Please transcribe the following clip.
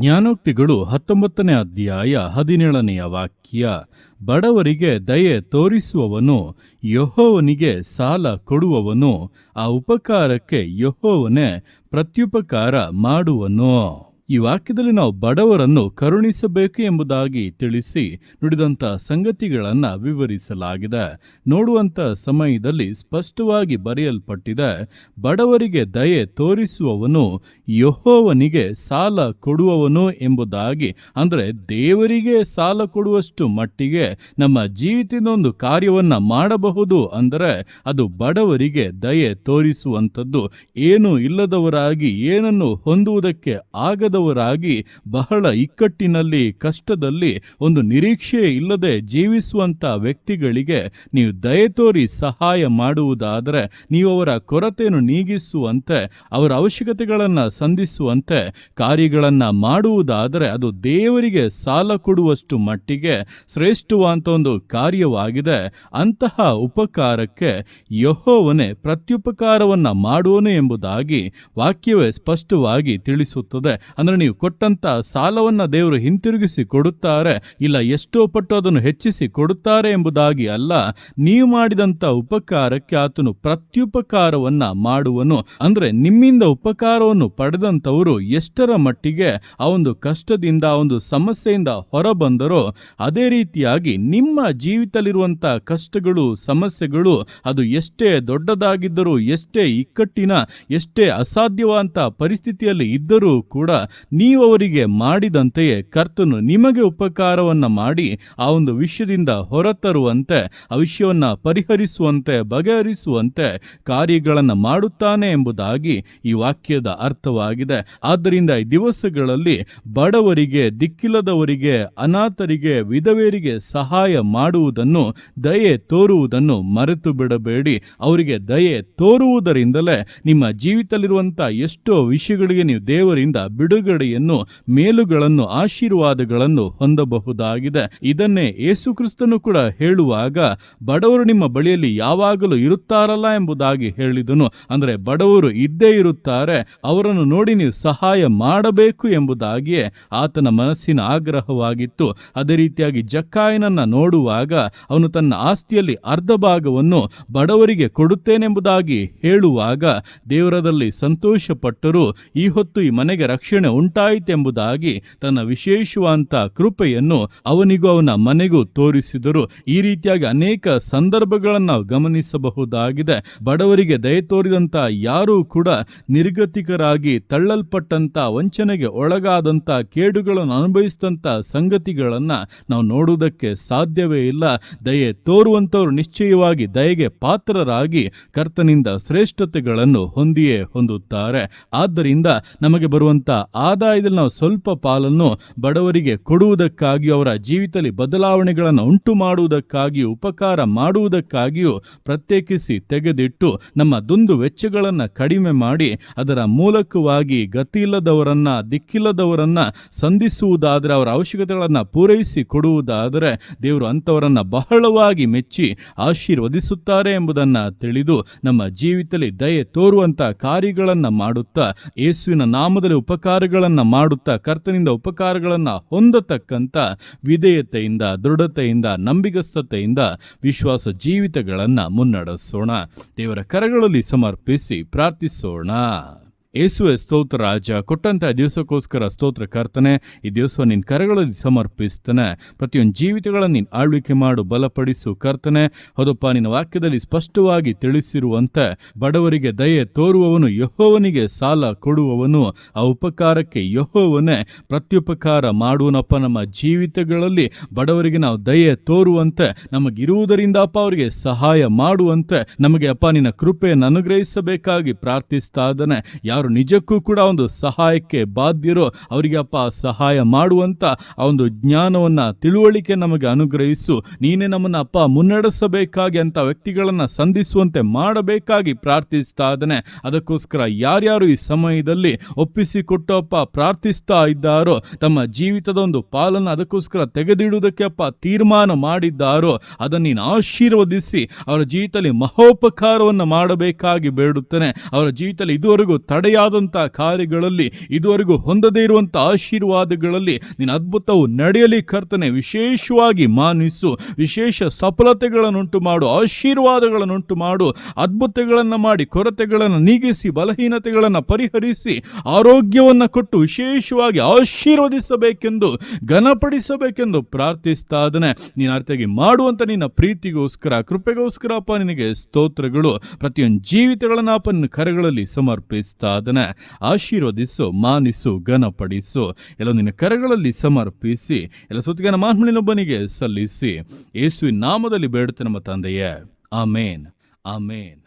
ಜ್ಞಾನೋಕ್ತಿಗಳು ಹತ್ತೊಂಬತ್ತನೇ ಅಧ್ಯಾಯ ಹದಿನೇಳನೆಯ ವಾಕ್ಯ, ಬಡವರಿಗೆ ದಯೆ ತೋರಿಸುವವನು ಯಹೋವನಿಗೆ ಸಾಲ ಕೊಡುವವನು, ಆ ಉಪಕಾರಕ್ಕೆ ಯಹೋವನೇ ಪ್ರತ್ಯುಪಕಾರ ಮಾಡುವನು. ಈ ವಾಕ್ಯದಲ್ಲಿ ನಾವು ಬಡವರನ್ನು ಕರುಣಿಸಬೇಕು ಎಂಬುದಾಗಿ ತಿಳಿಸಿ ನುಡಿದಂಥ ಸಂಗತಿಗಳನ್ನು ವಿವರಿಸಲಾಗಿದೆ. ನೋಡುವಂಥ ಸಮಯದಲ್ಲಿ ಸ್ಪಷ್ಟವಾಗಿ ಬರೆಯಲ್ಪಟ್ಟಿದೆ, ಬಡವರಿಗೆ ದಯೆ ತೋರಿಸುವವನು ಯಹೋವನಿಗೆ ಸಾಲ ಕೊಡುವವನು ಎಂಬುದಾಗಿ. ಅಂದರೆ ದೇವರಿಗೆ ಸಾಲ ಕೊಡುವಷ್ಟು ಮಟ್ಟಿಗೆ ನಮ್ಮ ಜೀವಿತದ ಒಂದು ಕಾರ್ಯವನ್ನು ಮಾಡಬಹುದು ಅಂದರೆ ಅದು ಬಡವರಿಗೆ ದಯೆ ತೋರಿಸುವಂಥದ್ದು. ಏನೂ ಇಲ್ಲದವರಾಗಿ ಏನನ್ನು ಹೊಂದುವುದಕ್ಕೆ ಆಗದವರಾಗಿ ಬಹಳ ಇಕ್ಕಟ್ಟಿನಲ್ಲಿ, ಕಷ್ಟದಲ್ಲಿ ಒಂದು ನಿರೀಕ್ಷೆ ಇಲ್ಲದೆ ಜೀವಿಸುವಂಥ ವ್ಯಕ್ತಿಗಳಿಗೆ ನೀವು ದಯೆ ಸಹಾಯ ಮಾಡುವುದಾದರೆ, ನೀವು ಅವರ ಕೊರತೆಯನ್ನು ನೀಗಿಸುವಂತೆ, ಅವರ ಅವಶ್ಯಕತೆಗಳನ್ನು ಸಂಧಿಸುವಂತೆ, ಕಾರ್ಯಗಳನ್ನು ಮಾಡುವುದಾದರೆ ಅದು ದೇವರಿಗೆ ಸಾಲ ಕೊಡುವಷ್ಟು ಮಟ್ಟಿಗೆ ಶ್ರೇಷ್ಠವಾದಂಥ ಒಂದು ಕಾರ್ಯವಾಗಿದೆ. ಅಂತಹ ಉಪಕಾರಕ್ಕೆ ಯಹೋವನೇ ಪ್ರತ್ಯುಪಕಾರವನ್ನು ಮಾಡುವನು ಎಂಬುದಾಗಿ ವಾಕ್ಯವೇ ಸ್ಪಷ್ಟವಾಗಿ ತಿಳಿಸುತ್ತದೆ. ಅಂದರೆ ನೀವು ಕೊಟ್ಟಂತ ಸಾಲವನ್ನು ದೇವರು ಹಿಂತಿರುಗಿಸಿ ಕೊಡುತ್ತಾರೆ, ಇಲ್ಲ ಎಷ್ಟೋ ಪಟ್ಟು ಅದನ್ನು ಹೆಚ್ಚಿಸಿ ಕೊಡುತ್ತಾರೆ ಎಂಬುದಾಗಿ ಅಲ್ಲ, ನೀವು ಮಾಡಿದಂಥ ಉಪಕಾರಕ್ಕೆ ಆತನು ಪ್ರತ್ಯುಪಕಾರವನ್ನು ಮಾಡುವನು. ಅಂದ್ರೆ ನಿಮ್ಮಿಂದ ಉಪಕಾರವನ್ನು ಪಡೆದಂಥವರು ಎಷ್ಟರ ಮಟ್ಟಿಗೆ ಆ ಒಂದು ಕಷ್ಟದಿಂದ, ಆ ಒಂದು ಸಮಸ್ಯೆಯಿಂದ ಹೊರಬಂದರೋ, ಅದೇ ರೀತಿಯಾಗಿ ನಿಮ್ಮ ಜೀವಿತದಲ್ಲಿರುವಂಥ ಕಷ್ಟಗಳು, ಸಮಸ್ಯೆಗಳು, ಅದು ಎಷ್ಟೇ ದೊಡ್ಡದಾಗಿದ್ದರೂ, ಎಷ್ಟೇ ಇಕ್ಕಟ್ಟಿನ, ಎಷ್ಟೇ ಅಸಾಧ್ಯವಾದಂಥ ಪರಿಸ್ಥಿತಿಯಲ್ಲಿ ಇದ್ದರೂ ಕೂಡ ನೀವು ಅವರಿಗೆ ಮಾಡಿದಂತೆಯೇ ಕರ್ತನು ನಿಮಗೆ ಉಪಕಾರವನ್ನು ಮಾಡಿ ಆ ಒಂದು ವಿಷಯದಿಂದ ಹೊರತರುವಂತೆ, ಆ ವಿಷಯವನ್ನು ಪರಿಹರಿಸುವಂತೆ, ಬಗೆಹರಿಸುವಂತೆ ಕಾರ್ಯಗಳನ್ನು ಮಾಡುತ್ತಾನೆ ಎಂಬುದಾಗಿ ಈ ವಾಕ್ಯದ ಅರ್ಥವಾಗಿದೆ. ಆದ್ದರಿಂದ ಈ ದಿವಸಗಳಲ್ಲಿ ಬಡವರಿಗೆ, ದಿಕ್ಕಿಲ್ಲದವರಿಗೆ, ಅನಾಥರಿಗೆ, ವಿಧವೆಯರಿಗೆ ಸಹಾಯ ಮಾಡುವುದನ್ನು, ದಯೆ ತೋರುವುದನ್ನು ಮರೆತು ಬಿಡಬೇಡಿ ಅವರಿಗೆ ದಯೆ ತೋರುವುದರಿಂದಲೇ ನಿಮ್ಮ ಜೀವಿತದಲ್ಲಿರುವಂಥ ಎಷ್ಟೋ ವಿಷಯಗಳಿಗೆ ನೀವು ದೇವರಿಂದ ಬಿಡುಗಡೆಯನ್ನು, ಮೇಲುಗಳನ್ನು, ಆಶೀರ್ವಾದಗಳನ್ನು ಹೊಂದಬಹುದಾಗಿದೆ. ಇದನ್ನೇ ಯೇಸುಕ್ರಿಸ್ತನು ಕೂಡ ಹೇಳುವಾಗ, ಬಡವರು ನಿಮ್ಮ ಬಳಿಯಲ್ಲಿ ಯಾವಾಗಲೂ ಇರುತ್ತಾರಲ್ಲ ಎಂಬುದಾಗಿ ಹೇಳಿದನು. ಅಂದರೆ, ಬಡವರು ಇದ್ದೇ ಇರುತ್ತಾರೆ, ಅವರನ್ನು ನೋಡಿ ನೀವು ಸಹಾಯ ಮಾಡಬೇಕು ಎಂಬುದಾಗಿಯೇ ಆತನ ಮನಸ್ಸಿನ ಆಗ್ರಹವಾಗಿತ್ತು. ಅದೇ ರೀತಿಯಾಗಿ ಜಕ್ಕಾಯನನ್ನ ನೋಡುವಾಗ, ಅವನು ತನ್ನ ಆಸ್ತಿಯಲ್ಲಿ ಅರ್ಧ ಭಾಗವನ್ನು ಬಡವರಿಗೆ ಕೊಡುತ್ತೇನೆಂಬುದಾಗಿ ಹೇಳುವಾಗ ದೇವರದಲ್ಲಿ ಸಂತೋಷಪಟ್ಟರು, ಈ ಹೊತ್ತು ಈ ಮನೆಗೆ ರಕ್ಷಣೆ ಉಂಟಾಯಿತೆಂಬುದಾಗಿ ತನ್ನ ವಿಶೇಷವಾದಂಥ ಕೃಪೆಯನ್ನು ಅವನಿಗೂ ಅವನ ಮನೆಗೂ ತೋರಿಸಿದರು. ಈ ರೀತಿಯಾಗಿ ಅನೇಕ ಸಂದರ್ಭಗಳನ್ನು ಗಮನಿಸಬಹುದಾಗಿದೆ. ಬಡವರಿಗೆ ದಯ ತೋರಿದಂಥ ಯಾರೂ ಕೂಡ ನಿರ್ಗತಿಕರಾಗಿ ತಳ್ಳಲ್ಪಟ್ಟಂತ ವಂಚನೆಗೆ ಒಳಗಾದಂಥ, ಕೇಡುಗಳನ್ನು ಅನುಭವಿಸಿದಂಥ ಸಂಗತಿಗಳನ್ನು ನಾವು ನೋಡುವುದಕ್ಕೆ ಸಾಧ್ಯವೇ ಇಲ್ಲ. ದಯೆ ತೋರುವಂಥವರು ನಿಶ್ಚಯವಾಗಿ ದಯೆಗೆ ಪಾತ್ರರಾಗಿ ಕರ್ತನಿಂದ ಶ್ರೇಷ್ಠತೆಗಳನ್ನು ಹೊಂದಿಯೇ ಹೊಂದುತ್ತಾರೆ. ಆದ್ದರಿಂದ ನಮಗೆ ಬರುವಂಥ ಆದಾಯದಲ್ಲಿ ನಾವು ಸ್ವಲ್ಪ ಪಾಲನ್ನು ಬಡವರಿಗೆ ಕೊಡುವುದಕ್ಕಾಗಿಯೂ, ಅವರ ಜೀವಿತದಲ್ಲಿ ಬದಲಾವಣೆಗಳನ್ನು ಉಂಟು ಮಾಡುವುದಕ್ಕಾಗಿಯೂ ಉಪಕಾರ ಮಾಡುವುದಕ್ಕಾಗಿಯೂ ಪ್ರತ್ಯೇಕಿಸಿ ತೆಗೆದಿಟ್ಟು ನಮ್ಮ ದುಂದು ವೆಚ್ಚಗಳನ್ನು ಕಡಿಮೆ ಮಾಡಿ, ಅದರ ಮೂಲಕವಾಗಿ ಗತಿಯಿಲ್ಲದವರನ್ನ, ದಿಕ್ಕಿಲ್ಲದವರನ್ನ ಸಂಧಿಸುವುದಾದರೆ, ಅವರ ಅವಶ್ಯಕತೆಗಳನ್ನು ಪೂರೈಸಿ ಕೊಡುವುದಾದರೆ, ದೇವರು ಅಂಥವರನ್ನು ಬಹಳವಾಗಿ ಮೆಚ್ಚಿ ಆಶೀರ್ವದಿಸುತ್ತಾರೆ ಎಂಬುದನ್ನು ತಿಳಿದು ನಮ್ಮ ಜೀವಿತದಲ್ಲಿ ದಯೆ ತೋರುವಂಥ ಕಾರ್ಯಗಳನ್ನು ಮಾಡುತ್ತಾ, ಯೇಸುವಿನ ನಾಮದಲ್ಲಿ ಉಪಕಾರಗಳನ್ನು ಮಾಡುತ್ತಾ ಕರ್ತನಿಂದ ಉಪಕಾರಗಳನ್ನು ಹೊಂದತಕ್ಕಂಥ ವಿಧೇಯತೆಯಿಂದ, ದೃಢತೆಯಿಂದ, ನಂಬಿಗಸ್ತತೆಯಿಂದ ವಿಶ್ವಾಸ ಜೀವಿತಗಳನ್ನು ಮುನ್ನಡೆಸೋಣ. ದೇವರ ಕರಗಳಲ್ಲಿ ಸಮರ್ಪಿಸಿ ಪ್ರಾರ್ಥಿಸೋಣ. ಯೇಸುವೆ ಸ್ತೋತ್ರ ರಾಜ ಕೊಟ್ಟಂತ ದಿವಸಕ್ಕೋಸ್ಕರ ಸ್ತೋತ್ರ ಕರ್ತನೆ, ಈ ದಿವಸ ನಿನ್ನ ಕರೆಗಳಲ್ಲಿ ಸಮರ್ಪಿಸ್ತಾನೆ. ಪ್ರತಿಯೊಂದು ಜೀವಿತಗಳನ್ನು ನೀನು ಆಳ್ವಿಕೆ ಮಾಡು, ಬಲಪಡಿಸು ಕರ್ತನೆ. ಹೌದಪ್ಪ, ನಿನ್ನ ವಾಕ್ಯದಲ್ಲಿ ಸ್ಪಷ್ಟವಾಗಿ ತಿಳಿಸಿರುವಂತೆ ಬಡವರಿಗೆ ದಯೆ ತೋರುವವನು ಯಹೋವನಿಗೆ ಸಾಲ ಕೊಡುವವನು. ಆ ಉಪಕಾರಕ್ಕೆ ಯಹೋವನೇ ಪ್ರತ್ಯುಪಕಾರ ಮಾಡುವನಪ್ಪ. ನಮ್ಮ ಜೀವಿತಗಳಲ್ಲಿ ಬಡವರಿಗೆ ನಾವು ದಯೆ ತೋರುವಂತೆ, ನಮಗಿರುವುದರಿಂದ ಅಪ್ಪ ಅವರಿಗೆ ಸಹಾಯ ಮಾಡುವಂತೆ, ನಮಗೆ ಅಪ್ಪ ನಿನ್ನ ಕೃಪೆಯನ್ನು ಅನುಗ್ರಹಿಸಬೇಕಾಗಿ ಪ್ರಾರ್ಥಿಸ್ತಾ ಇದ್ದಾನೆ. ನಿಜಕ್ಕೂ ಕೂಡ ಒಂದು ಸಹಾಯಕ್ಕೆ ಬಾಧ್ಯರೋ ಅವರಿಗೆ ಅಪ್ಪ ಸಹಾಯ ಮಾಡುವಂತ ಆ ಒಂದು ಜ್ಞಾನವನ್ನ, ತಿಳುವಳಿಕೆ ನಮಗೆ ಅನುಗ್ರಹಿಸು. ನೀನೇ ನಮ್ಮನ್ನ ಅಪ್ಪ ಮುನ್ನಡೆಸಬೇಕಾಗಿ ಅಂತ ವ್ಯಕ್ತಿಗಳನ್ನ ಸಂಧಿಸುವಂತೆ ಮಾಡಬೇಕಾಗಿ ಪ್ರಾರ್ಥಿಸ್ತಾ ಇದ್ದಾನೆ. ಅದಕ್ಕೋಸ್ಕರ ಯಾರ್ಯಾರು ಈ ಸಮಯದಲ್ಲಿ ಒಪ್ಪಿಸಿಕೊಟ್ಟಪ್ಪ ಪ್ರಾರ್ಥಿಸ್ತಾ ಇದ್ದಾರೋ, ತಮ್ಮ ಜೀವಿತದ ಒಂದು ಪಾಲನ್ನು ಅದಕ್ಕೋಸ್ಕರ ತೆಗೆದಿಡುವುದಕ್ಕೆ ಅಪ್ಪ ತೀರ್ಮಾನ ಮಾಡಿದ್ದಾರೋ, ಅದನ್ನು ನೀನು ಆಶೀರ್ವದಿಸಿ ಅವರ ಜೀವಿತದಲ್ಲಿ ಮಹೋಪಕಾರವನ್ನು ಮಾಡಬೇಕಾಗಿ ಬೇಡುತ್ತೇನೆ. ಅವರ ಜೀವಿತದಲ್ಲಿ ಇದುವರೆಗೂ ತಡೆಯ ಮರೆಯಾದಂಥ ಕಾರ್ಯಗಳಲ್ಲಿ ಇದುವರೆಗೂ ಹೊಂದದೇ ಇರುವಂಥ ಆಶೀರ್ವಾದಗಳಲ್ಲಿ ನಿನ್ನ ಅದ್ಭುತವು ನಡೆಯಲಿ ಕರ್ತನೆ. ವಿಶೇಷವಾಗಿ ಮಾನಿಸು, ವಿಶೇಷ ಸಫಲತೆಗಳನ್ನುಂಟು ಮಾಡು, ಆಶೀರ್ವಾದಗಳನ್ನುಂಟು ಮಾಡು, ಅದ್ಭುತಗಳನ್ನು ಮಾಡಿ, ಕೊರತೆಗಳನ್ನು ನೀಗಿಸಿ, ಬಲಹೀನತೆಗಳನ್ನು ಪರಿಹರಿಸಿ, ಆರೋಗ್ಯವನ್ನು ಕೊಟ್ಟು ವಿಶೇಷವಾಗಿ ಆಶೀರ್ವದಿಸಬೇಕೆಂದು, ಘನಪಡಿಸಬೇಕೆಂದು ಪ್ರಾರ್ಥಿಸ್ತಾ ಇದ್ದಾನೆ. ನೀನು ಅರ್ಥಗೆ ಮಾಡುವಂತ ನಿನ್ನ ಪ್ರೀತಿಗೋಸ್ಕರ, ಕೃಪೆಗೋಸ್ಕರ ಅಪ್ಪ ನಿನಗೆ ಸ್ತೋತ್ರಗಳು, ಪ್ರತಿಯೊಂದು ಜೀವಿತಗಳನ್ನು ಅಪ್ಪನ ಕರೆಗಳಲ್ಲಿ ಸಮರ್ಪಿಸ್ತಾ ಇದ್ದಾನೆ ಆಶೀರ್ವದಿಸು, ಮಾನಿಸು, ಘನಪಡಿಸು. ಎಲ್ಲ ನಿನ್ನ ಕರಗಳಲ್ಲಿ ಸಮರ್ಪಿಸಿ, ಎಲ್ಲ ಸುತ್ತಿಗನ ಮಾನ್ಮಳಿನೊಬ್ಬನಿಗೆ ಸಲ್ಲಿಸಿ. ಯೇಸುವಿನ ನಾಮದಲ್ಲಿ ಬೇಡುತ್ತೆ ನಮ್ಮ ತಂದೆಯೇ. ಆಮೇನ್. ಆಮೇನ್.